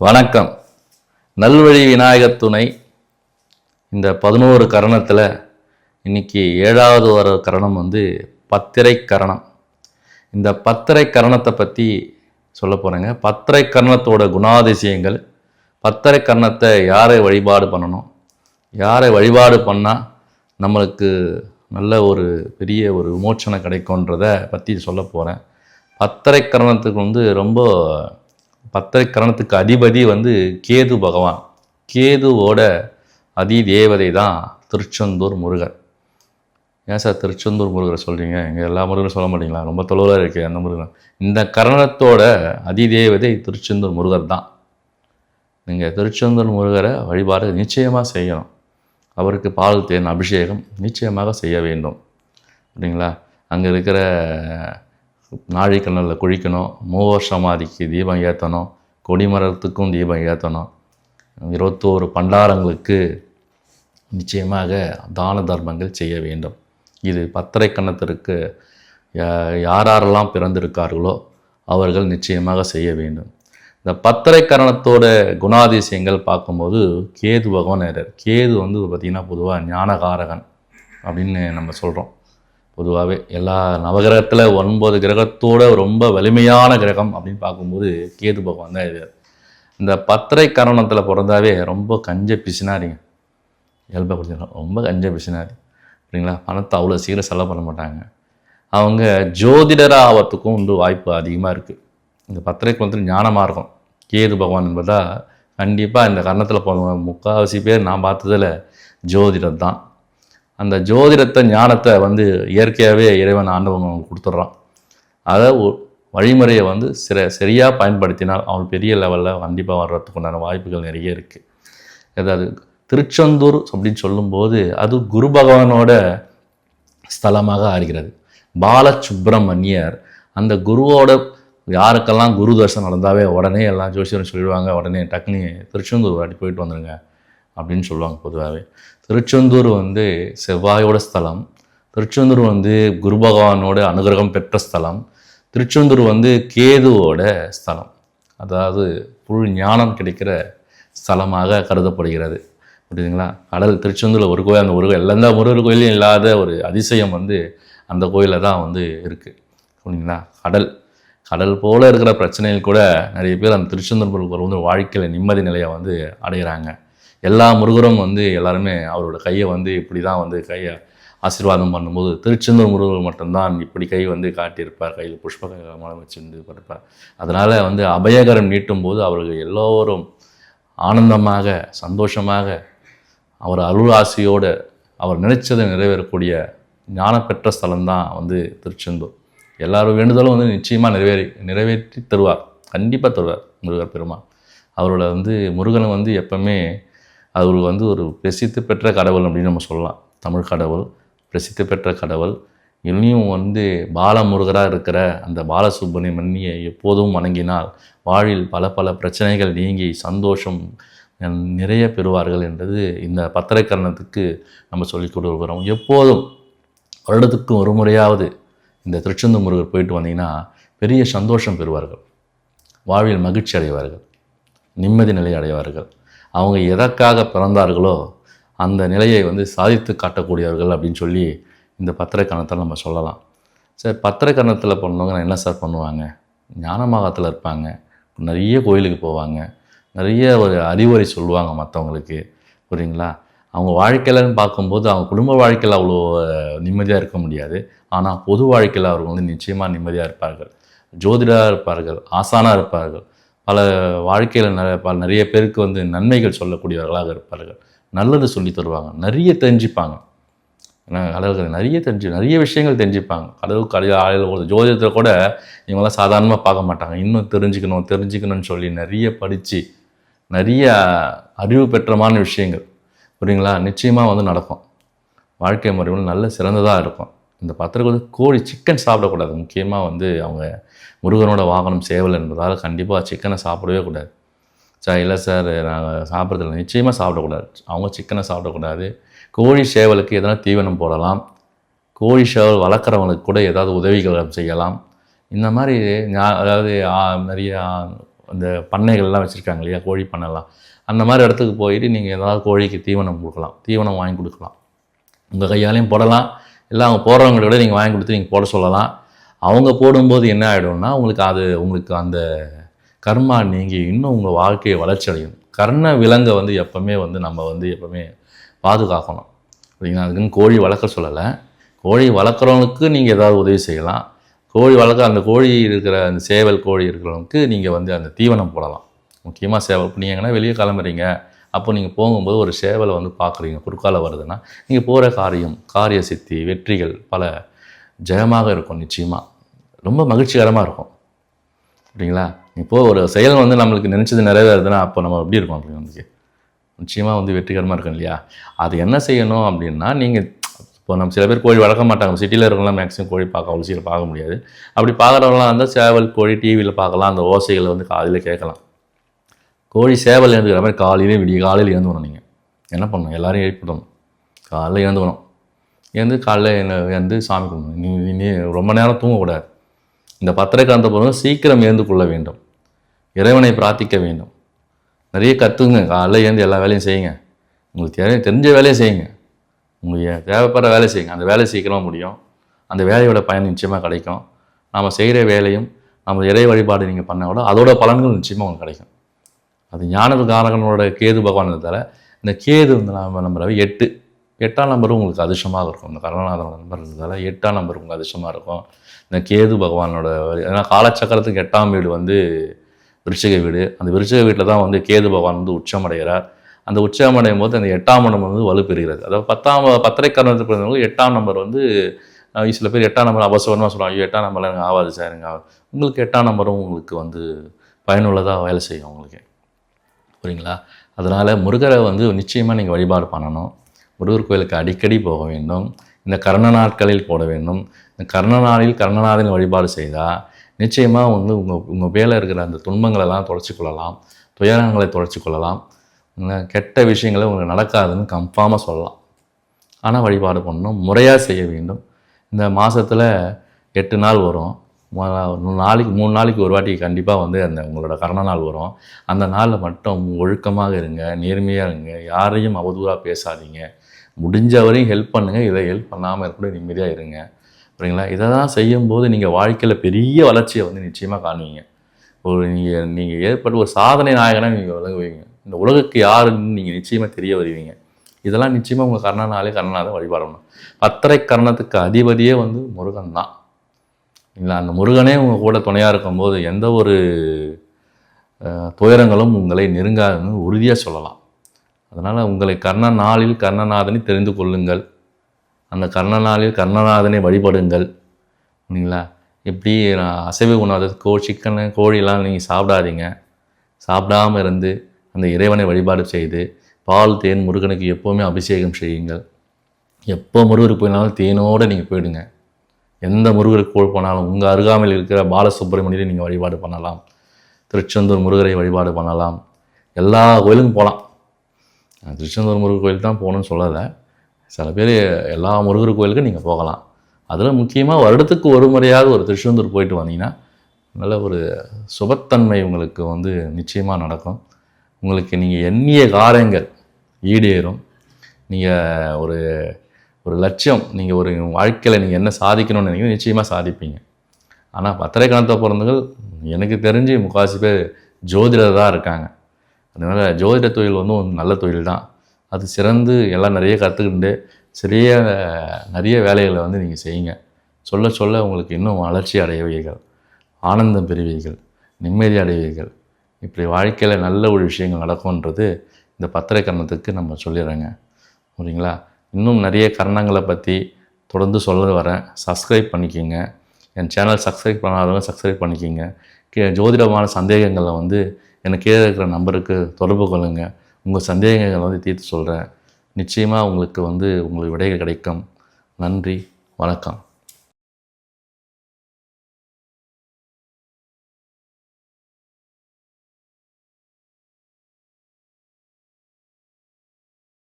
வணக்கம். நல்வழி விநாயகர் துணை. இந்த பதினோரு கரணத்தில் இன்னைக்கு ஏழாவது வர கரணம் வந்து பத்திரை கரணம். இந்த பத்திரை கரணத்தை பற்றி சொல்ல போகிறேங்க பத்திரை கரணத்தோட குணாதிசயங்கள் பத்திரை கரணத்தை யாரை வழிபாடு பண்ணணும் யாரை வழிபாடு பண்ணால் நம்மளுக்கு நல்ல ஒரு பெரிய ஒரு விமோச்சனை கிடைக்கும்ன்றத பற்றி சொல்ல போகிறேன் பத்திரை கரணத்துக்கு வந்து ரொம்ப பத்தரை கரணத்துக்கு அதிபதி வந்து கேது பகவான். கேதுவோட அதி தேவதை தான் திருச்செந்தூர் முருகர். ஏன் சார் திருச்செந்தூர் முருகரை சொல்கிறீங்க இங்கே எல்லா முருகரும் சொல்ல மாட்டீங்களா? ரொம்ப தொலைவில் இருக்குது அந்த முருகன். இந்த கரணத்தோட அதிதேவதை திருச்செந்தூர் முருகர் தான். நீங்கள் திருச்செந்தூர் முருகரை வழிபாடு நிச்சயமாக செய்யணும். அவருக்கு பால் தேன் அபிஷேகம் நிச்சயமாக செய்ய வேண்டும். அப்படிங்களா அங்கே இருக்கிற நாழிக்கல்லில் குழிக்கணும் மூவர் சமாதிக்கு தீபம் ஏற்றணும் கொடிமரத்துக்கும் தீபம் ஏற்றணும் இருபத்தோரு பண்டாரங்களுக்கு நிச்சயமாக தான தர்மங்கள் செய்ய வேண்டும். இது பத்திரை கணத்திற்கு யா- யாரெல்லாம் பிறந்திருக்கார்களோ அவர்கள் நிச்சயமாக செய்ய வேண்டும். இந்த பத்திரை கரணத்தோட குணாதிசயங்கள் பார்க்கும்போது கேது பகவான் கேது வந்து பார்த்திங்கன்னா பொதுவாக ஞானகாரகன் அப்படின்னு நம்ம சொல்கிறோம் பொதுவாகவே எல்லா நவகிரகத்தில் ஒன்பது கிரகத்தோட ரொம்ப வலிமையான கிரகம் அப்படின்னு பார்க்கும்போது கேது பகவான் தான் இருக்கார். இந்த பத்திரை கரணத்தில் பிறந்தாவே ரொம்ப கஞ்ச பிசினாரிங்க. இயல்பாக கொடுத்துருக்கோம் ரொம்ப கஞ்ச பிசினாரி. சரிங்களா பணத்தை அவ்வளோ சீக்கிரம் செலவு பண்ண மாட்டாங்க. அவங்க ஜோதிடராக ஆகிறதுக்கும் வந்து வாய்ப்பு அதிகமாக இருக்குது இந்த பத்திரை குளத்தில் ஞானமாக இருக்கும் கேது பகவான் என்பதா கண்டிப்பாக இந்த கரணத்தில் போன முக்கால்வாசி பேர் நான் பார்த்ததில் ஜோதிடர் தான். அந்த ஜோதிடத்தை ஞானத்தை வந்து இயற்கையாகவே இறைவன் ஆண்டவன் அவங்க கொடுத்துட்றான். அதை வழிமுறையை வந்து சிற சரியாக பயன்படுத்தினால் அவன் பெரிய லெவலில் கண்டிப்பாக வர்றதுக்கு உண்டான வாய்ப்புகள் நிறைய இருக்குது ஏதாவது திருச்செந்தூர் அப்படின்னு சொல்லும்போது அது குரு பகவானோட ஸ்தலமாக ஆகிறது. பாலசுப்ரமணியர் அந்த குருவோட யாருக்கெல்லாம் குரு தர்ஷனம் நடந்தாவே உடனே எல்லாம் ஜோசியரும் சொல்லிடுவாங்க உடனே டக்குனு திருச்செந்தூர் வாட்டி போயிட்டு வந்துடுங்க அப்படின்னு சொல்லுவாங்க பொதுவாகவே. திருச்செந்தூர் வந்து செவ்வாயோட ஸ்தலம். திருச்செந்தூர் வந்து குரு பகவானோட அனுகிரகம் பெற்ற ஸ்தலம். திருச்செந்தூர் வந்து கேதுவோட ஸ்தலம். அதாவது புல் ஞானம் கிடைக்கிற ஸ்தலமாக கருதப்படுகிறது. புரியுதுங்களா? கடல் திருச்செந்தூரில் ஒரு கோயில் அந்த ஒரு கோயில் எல்லா முருகர் கோயிலும் இல்லாத ஒரு அதிசயம் வந்து அந்த கோயிலில் தான் வந்து இருக்குது புரியுதுங்களா? கடல். கடல் போல் இருக்கிற பிரச்சனைகள் கூட நிறைய பேர் அந்த திருச்செந்தூர் முருகர் வந்து வாழ்க்கையில் நிம்மதி நிலையை வந்து அடைகிறாங்க எல்லா முருகரும் வந்து எல்லாருமே அவரோட கையை வந்து இப்படி தான் வந்து கையை ஆசீர்வாதம் பண்ணும்போது திருச்செந்தூர் முருகர் மட்டும்தான் இப்படி கை வந்து காட்டியிருப்பார். கையில் புஷ்ப மலம் வச்சுருந்து இருப்பார் அதனால் வந்து அபயகரம் நீட்டும் போது அவர்கள் எல்லோரும் ஆனந்தமாக சந்தோஷமாக அவர் அருள் ஆசையோடு அவர் நினைச்சதை நிறைவேறக்கூடிய ஞானப்பெற்ற ஸ்தலம்தான் வந்து திருச்செந்தூர். எல்லாரும் வேண்டுதலும் வந்து நிச்சயமாக நிறைவேறி நிறைவேற்றி தருவார். கண்டிப்பாக தருவார் முருகர் பெருமாள். அவரோட வந்து முருகனை வந்து எப்பவுமே அவர் வந்து ஒரு பிரசித்தி பெற்ற கடவுள் அப்படின்னு நம்ம சொல்லலாம். தமிழ் கடவுள் பிரசித்தி பெற்ற கடவுள். இன்னும் வந்து பாலமுருகராக இருக்கிற அந்த பாலசுப்பிரமணியை எப்போதும் வணங்கினால் வாழ்வில் பல பல பிரச்சனைகள் நீங்கி சந்தோஷம் நிறைய பெறுவார்கள் என்றது இந்த பத்திரக்கரணத்துக்கு நம்ம சொல்லிக் கொடுக்குறோம். எப்போதும் வருடத்துக்கு ஒரு முறையாவது இந்த திருச்செந்தூர் முருகர் போயிட்டு வந்தீங்கன்னா பெரிய சந்தோஷம் பெறுவார்கள். வாழ்வில் மகிழ்ச்சி அடைவார்கள். நிம்மதி நிலை அடைவார்கள். அவங்க எதற்காக பிறந்தார்களோ அந்த நிலையை வந்து சாதித்து காட்டக்கூடியவர்கள் அப்படின்னு சொல்லி இந்த பத்திரக்கணத்தில் நம்ம சொல்லலாம். சார் பத்திரக்கணத்தில் பண்ணவங்க என்ன சார் பண்ணுவாங்க? ஞானமாகத்தில் இருப்பாங்க. நிறைய கோயிலுக்கு போவாங்க. நிறைய ஒரு அறிவுரை சொல்லுவாங்க மற்றவங்களுக்கு புரியுங்களா? அவங்க வாழ்க்கையிலன்னு பார்க்கும்போது அவங்க குடும்ப வாழ்க்கையில் அவ்வளோ நிம்மதியாக இருக்க முடியாது. ஆனால் பொது வாழ்க்கையில் அவர்கள் வந்து நிச்சயமாக நிம்மதியாக இருப்பார்கள். ஜோதிடராக இருப்பார்கள். ஆசானாக இருப்பார்கள். பல வாழ்க்கையில் நிறைய பல நிறைய பேருக்கு வந்து நன்மைகள் சொல்லக்கூடியவர்களாக இருப்பார்கள். நல்லது சொல்லி தருவாங்க. நிறைய தெரிஞ்சுப்பாங்க. கடவுள்கள் நிறைய தெரிஞ்சு நிறைய விஷயங்கள் தெரிஞ்சுப்பாங்க. கடவுள் கலை ஆளுகள் ஒரு ஜோதிடத்தில் கூட இவங்கெல்லாம் சாதாரணமாக பார்க்க மாட்டாங்க. இன்னும் தெரிஞ்சுக்கணும் தெரிஞ்சுக்கணும்னு சொல்லி நிறைய படித்து நிறைய அறிவு பெற்றமான விஷயங்கள். புரியுங்களா? நிச்சயமாக வந்து நடக்கும். வாழ்க்கை முறைகள் நல்ல சிறந்ததாக இருக்கும். இந்த பத்திரிக்கை வந்து கோழி சிக்கன் சாப்பிடக்கூடாது. முக்கியமாக வந்து அவங்க முருகனோட வாகனம் சேவல் என்பதால் கண்டிப்பாக சிக்கனை சாப்பிடவே கூடாது. சார் இல்லை சார் நாங்கள் சாப்பிட்றதில்ல. நிச்சயமாக சாப்பிடக்கூடாது. அவங்க சிக்கனை சாப்பிடக்கூடாது. கோழி சேவலுக்கு எதனா தீவனம் போடலாம். கோழி சேவல் வளர்க்குறவங்களுக்கு கூட ஏதாவது உதவிகள் செய்யலாம். இந்த மாதிரி அதாவது நிறைய அந்த பண்ணைகள்லாம் வச்சுருக்காங்க இல்லையா கோழி பண்ணைலாம். அந்த மாதிரி இடத்துக்கு போயிட்டு நீங்கள் ஏதாவது கோழிக்கு தீவனம் கொடுக்கலாம். தீவனம் வாங்கி கொடுக்கலாம். உங்கள் கையாலையும் போடலாம். இல்லை அவங்க போடுறவங்களை விட நீங்கள் வாங்கி கொடுத்து நீங்கள் போட சொல்லலாம். அவங்க போடும்போது என்ன ஆகிடும்னா உங்களுக்கு அது உங்களுக்கு அந்த கர்மா நீங்கி இன்னும் உங்கள் வாழ்க்கையை வளர்ச்சி அடையும். கர்ண விலங்கை வந்து எப்போவுமே வந்து நம்ம வந்து எப்போவுமே பாதுகாக்கணும். அப்படிங்களா அதுக்குன்னு கோழி வளர்க்க சொல்லலை. கோழி வளர்க்குறவங்களுக்கு நீங்கள் ஏதாவது உதவி செய்யலாம். கோழி வளர்க்க அந்த கோழி இருக்கிற அந்த சேவல் கோழி இருக்கிறவங்களுக்கு நீங்கள் வந்து அந்த தீவனம் போடலாம். முக்கியமாக சேவல் இப்போ நீங்கள் எங்கன்னா வெளியே கிளம்புறீங்க. அப்போ நீங்கள் போகும்போது ஒரு சேவலை வந்து பார்க்குறீங்க குறுக்கால வருதுன்னா நீங்கள் போகிற காரியம் காரிய சித்தி வெற்றிகள் பல ஜெயமாக இருக்கும் நிச்சயமாக ரொம்ப மகிழ்ச்சிகரமாக இருக்கும். அப்படிங்களா இப்போது ஒரு செயல் வந்து நம்மளுக்கு நினச்சது நிறைவேறுதுன்னா அப்போ நம்ம எப்படி இருக்கோம் அப்படி வந்து? நிச்சயமாக வந்து வெற்றிகரமாக இருக்கும் இல்லையா? அது என்ன செய்யணும் அப்படின்னா நீங்கள் இப்போ நம்ம சில பேர் கோழி வளர்க்க மாட்டாங்க. சிட்டியில் இருக்கவங்களாம் மேக்ஸிமம் கோழி பார்க்க அவ்வளோ சீக்கிரம் பார்க்க முடியாது. அப்படி பார்க்குறவங்களாம் இருந்தால் சேவல் கோழி டிவியில் பார்க்கலாம். அந்த ஓசைகளை வந்து காதில் கேட்கலாம். கோழி சேவல் எழுந்துக்கிற மாதிரி காலையிலே விடிய காலையில் எழுந்துக்கணும் நீங்கள் என்ன பண்ணணும்? எல்லாரும் எழுப்பிடணும் காலையில் எழுந்துக்கணும் எழுந்து காலைல என்ன எழுந்து சாமி கும்பிடணும். நீ நீ ரொம்ப நேரம் தூங்கக்கூடாது. இந்த பத்திரை கலந்த பொருள் சீக்கிரம் எழுந்து கொள்ள வேண்டும். இறைவனை பிரார்த்திக்க வேண்டும். நிறைய கற்றுங்க காலைல எழுந்து எல்லா வேலையும் செய்யுங்க. உங்களுக்கு தெரிய தெரிஞ்ச வேலையை செய்யுங்க. உங்களுக்கு தேவைப்படுற வேலை செய்யுங்க. அந்த வேலை சீக்கிரமாக முடியும். அந்த வேலையோட பயன் நிச்சயமாக கிடைக்கும். நாம் செய்கிற வேலையும் நம்ம இறை வழிபாடு நீங்கள் பண்ண கூட அதோட பலன்கள் நிச்சயமாக உங்களுக்கு கிடைக்கும். அது ஞான காரகனோட கேது பகவான் தவிர இந்த கேது வந்து நம்ம நம்பர் எட்டு. எட்டாம் நம்பரும் உங்களுக்கு அதிர்ஷ்டமாக இருக்கும். இந்த கருணாநாதனோட நம்பர் இருந்ததால் எட்டாம் நம்பர் உங்களுக்கு அதிர்ஷ்டமாக இருக்கும். இந்த கேது பகவானோட ஏன்னா காலச்சக்கரத்துக்கு எட்டாம் வீடு வந்து விருச்சிக வீடு. அந்த விருச்சிக வீட்டில் தான் வந்து கேது பகவான் வந்து உச்சமடைகிறார். அந்த உச்சமடையும் போது அந்த எட்டாம் இடம் வந்து வலுப்பெறுகிறது. அதாவது பத்தாம் பத்தரை கரணத்துக்கு பிறந்தவங்களுக்கு எட்டாம் நம்பர் வந்து சில பேர் எட்டாம் நம்பர் அவசரமாக சொல்லுவாங்க. ஐயோ எட்டாம் நம்பர்லாம் எனக்கு ஆகாது சார் எனக்கு ஆகாது. உங்களுக்கு எட்டாம் நம்பரும் உங்களுக்கு வந்து பயனுள்ளதாக வேலை செய்யும் உங்களுக்கு. புரியுங்களா? அதனால் முருகரை வந்து நிச்சயமாக நீங்கள் வழிபாடு பண்ணணும். முருகர் கோயிலுக்கு அடிக்கடி போக வேண்டும். இந்த கர்ண நாட்களில் போட வேண்டும். இந்த கர்ண நாளில் கர்ணநாதன் வழிபாடு செய்தால் நிச்சயமாக வந்து உங்கள் உங்கள் மேலே இருக்கிற அந்த துன்பங்களெல்லாம் தொலைச்சி கொள்ளலாம். துயரங்களை தொலைச்சி கொள்ளலாம். கெட்ட விஷயங்களை உங்களுக்கு நடக்காதுன்னு கன்ஃபார்மாக சொல்லலாம். ஆனால் வழிபாடு பண்ணணும். முறையாக செய்ய வேண்டும். இந்த மாதத்தில் எட்டு நாள் வரும். நாளைக்கு மூணு நாளைக்கு ஒரு வாட்டி கண்டிப்பாக வந்து அந்த உங்களோட கரண நாள் வரும். அந்த நாளில் மட்டும் ஒழுக்கமாக இருங்க நேர்மையாக இருங்க யாரையும் அவதூறாக பேசாதீங்க. முடிஞ்ச வரையும் ஹெல்ப் பண்ணுங்கள் இதை ஹெல்ப் பண்ணாமல் கூட நிம்மதியாக இருங்க. சரிங்களா இதை தான் செய்யும்போது நீங்கள் வாழ்க்கையில் பெரிய வளர்ச்சியை வந்து நிச்சயமாக காணுவீங்க. ஒரு நீங்கள் நீங்கள் ஏற்பட்ட ஒரு சாதனை நாயகனாக நீங்கள் விளங்குவீங்க. இந்த உலகுக்கு யாருன்னு நீங்கள் நிச்சயமாக தெரிய வருவீங்க. இதெல்லாம் நிச்சயமாக உங்கள் கர்ணனாலே கர்ணநாதன் வழிபாடணும். பத்தரை கர்ணத்துக்கு அதிபதியே வந்து முருகன் தான். இல்லை அந்த முருகனே உங்கள் கூட துணையாக இருக்கும்போது எந்த ஒரு துயரங்களும் உங்களை நெருங்காதுன்னு உறுதியாக சொல்லலாம். அதனால் உங்களை கர்ண நாளில் கர்ணநாதனை தெரிந்து கொள்ளுங்கள். அந்த கர்ண நாளில் கர்ணநாதனை வழிபடுங்கள். சரிங்களா இப்படி நான் அசைவ உணவு கோ சிக்கனு கோழிலாம் நீங்கள் சாப்பிடாதீங்க. சாப்பிடாம இருந்து அந்த இறைவனை வழிபாடு செய்து பால் தேன் முருகனுக்கு எப்போவுமே அபிஷேகம் செய்யுங்கள். எப்போ முருகருக்கு போயினாலும் தேனோடு நீங்கள் போயிடுங்க. எந்த முருகருக்கு கோள் போனாலும் உங்கள் அருகாமையில் இருக்கிற பாலசுப்ரமணியரை நீங்கள் வழிபாடு பண்ணலாம். திருச்செந்தூர் முருகரை வழிபாடு பண்ணலாம். எல்லா கோயிலுக்கும் போகலாம் திருச்செந்தூர் முருகர் கோயில் தான் போகணும்னு சொல்லலை. சில பேர் எல்லா முருகர் கோயிலுக்கும் நீங்கள் போகலாம். அதில் முக்கியமாக வருடத்துக்கு ஒரு முறையாவது ஒரு திருச்செந்தூர் போயிட்டு வந்தீங்கன்னா நல்ல ஒரு சுபத்தன்மை உங்களுக்கு வந்து நிச்சயமாக நடக்கும். உங்களுக்கு நீங்கள் எண்ணிய காரியங்கள் ஈடேறும். நீங்கள் ஒரு ஒரு லட்சியம். நீங்கள் ஒரு வாழ்க்கையில் நீங்கள் என்ன சாதிக்கணும்னு நினைக்கிற நிச்சயமாக சாதிப்பீங்க. ஆனால் பத்திரை கணத்தை பிறந்தவர்கள் எனக்கு தெரிஞ்சு முக்கால்வாசி பேர் ஜோதிடர் தான் இருக்காங்க. அதனால் ஜோதிட தொழில் வந்து ஒரு நல்ல தொழில் தான் அது சிறந்து எல்லாம் நிறைய கற்றுக்கிட்டு சிறிய நிறைய வேலைகளை வந்து நீங்கள் செய்யுங்க. சொல்ல சொல்ல உங்களுக்கு இன்னும் வளர்ச்சி அடைவீர்கள். ஆனந்தம் பெறுவீர்கள். நிம்மதி அடைவீர்கள். இப்படி வாழ்க்கையில் நல்ல ஒரு விஷயங்கள் நடக்கும்ன்றது இந்த பத்திரை கரணத்துக்கு நம்ம சொல்லிடுறேங்க. சரிங்களா இன்னும் நிறைய கரணங்களை பற்றி தொடர்ந்து சொல்ல வரேன். சப்ஸ்கிரைப் பண்ணிக்கோங்க. என் சேனல் சப்ஸ்கிரைப் பண்ணாதவங்க சப்ஸ்கிரைப் பண்ணிக்கோங்க. கே ஜோதிடமான சந்தேகங்களை வந்து எனக்கு கீழே இருக்கிற நம்பருக்கு தொடர்பு கொள்ளுங்கள் உங்கள் சந்தேகங்களை வந்து தீர்த்து சொல்கிறேன் நிச்சயமாக உங்களுக்கு வந்து உங்களுக்கு விடைகள் கிடைக்கும். நன்றி. வணக்கம்.